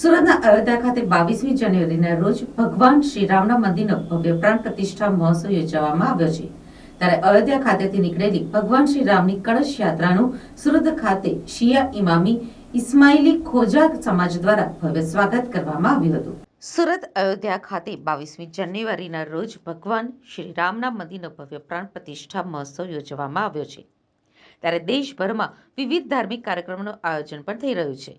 સુરતના અયોધ્યા ખાતે બાવીસમી જાન્યુઆરીના રોજ ભગવાન શ્રી રામના મંદિરનો ભવ્ય પ્રાણ પ્રતિષ્ઠા મહોત્સવ યોજવામાં આવ્યો છે. ત્યારે અયોધ્યા ખાતેથી નીકળેલી ભગવાન શ્રી રામની કળશ યાત્રાનું સુરત ખાતે શિયા ઇમામી ઇસ્માઇલી ખોજા સમાજ દ્વારા ભવ્ય સ્વાગત કરવામાં આવ્યું હતું. સુરત અયોધ્યા ખાતે બાવીસમી જાન્યુઆરીના રોજ ભગવાન શ્રી રામના મંદિરનો ભવ્ય પ્રાણ પ્રતિષ્ઠા મહોત્સવ યોજવામાં આવ્યો છે. ત્યારે દેશભરમાં વિવિધ ધાર્મિક કાર્યક્રમોનું આયોજન પણ થઈ રહ્યું છે.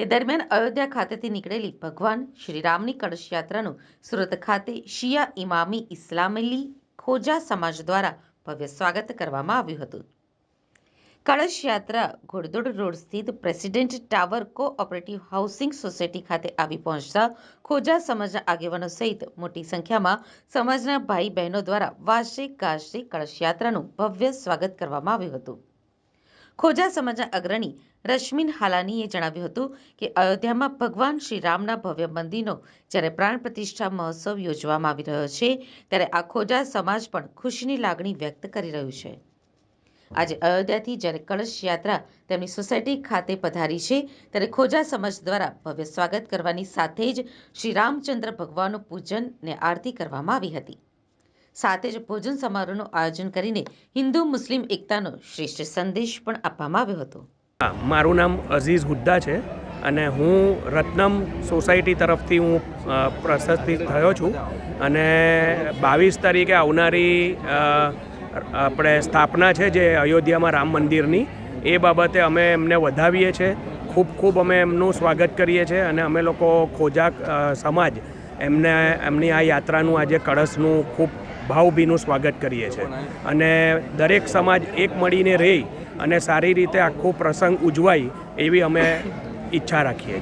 તે દરમિયાન અયોધ્યા ખાતેથી નીકળેલી ભગવાન શ્રીરામની કળશયાત્રાનું કળશ યાત્રાનું સુરત ખાતે શિયા ઇમામી ઇસ્લામેલી ખોજા સમાજ દ્વારા ભવ્ય સ્વાગત કરવામાં આવ્યું હતું. કળશ યાત્રા ઘોડદોડ રોડ સ્થિત president tower cooperative housing society ખાતે આવી પહોંચતા ખોજા સમાજના આગેવાનો સહિત મોટી સંખ્યામાં સમાજના ભાઈ બહેનો દ્વારા વાર્ષિક ગાજતે કળશ યાત્રાનું ભવ્ય સ્વાગત કરવામાં આવ્યું હતું. ખોજા સમાજના અગ્રણી રશ્મિન હાલાનીએ જણાવ્યું હતું કે અયોધ્યામાં ભગવાન શ્રી રામના ભવ્ય મંદિરનો જ્યારે પ્રાણ પ્રતિષ્ઠા મહોત્સવ યોજવામાં આવી રહ્યો છે, ત્યારે આ ખોજા સમાજ પણ ખુશીની લાગણી વ્યક્ત કરી રહ્યું છે. આજે અયોધ્યાથી જ્યારે કળશ યાત્રા તેમની સોસાયટી ખાતે પધારી છે, ત્યારે ખોજા સમાજ દ્વારા ભવ્ય સ્વાગત કરવાની સાથે જ શ્રી રામચંદ્ર ભગવાનનું પૂજન ને આરતી કરવામાં આવી હતી. સાથે જ ભોજન સમારોહનું આયોજન કરીને હિન્દુ મુસ્લિમ એકતાનો શ્રેષ્ઠ સંદેશ પણ આપવામાં આવ્યો હતો. મારું નામ અઝીઝ હુદ્દા છે અને હું રત્નમ સોસાયટી તરફથી હું પ્રશસ્તિ થયો છું અને બાવીસ તારીખે આવનારી આપણે સ્થાપના છે જે અયોધ્યામાં રામ મંદિરની, એ બાબતે અમે એમને વધાવીએ છીએ. ખૂબ ખૂબ અમે એમનું સ્વાગત કરીએ છીએ અને અમે લોકો ખોજા સમાજ એમને, એમની આ યાત્રાનું આજે કળશનું ખૂબ ભાવભીનું સ્વાગત કરીએ છીએ. અને દરેક સમાજ એક મળીને રહી અને સારી રીતે આખો પ્રસંગ ઉજવાય એવી અમે ઈચ્છા રાખીએ છીએ.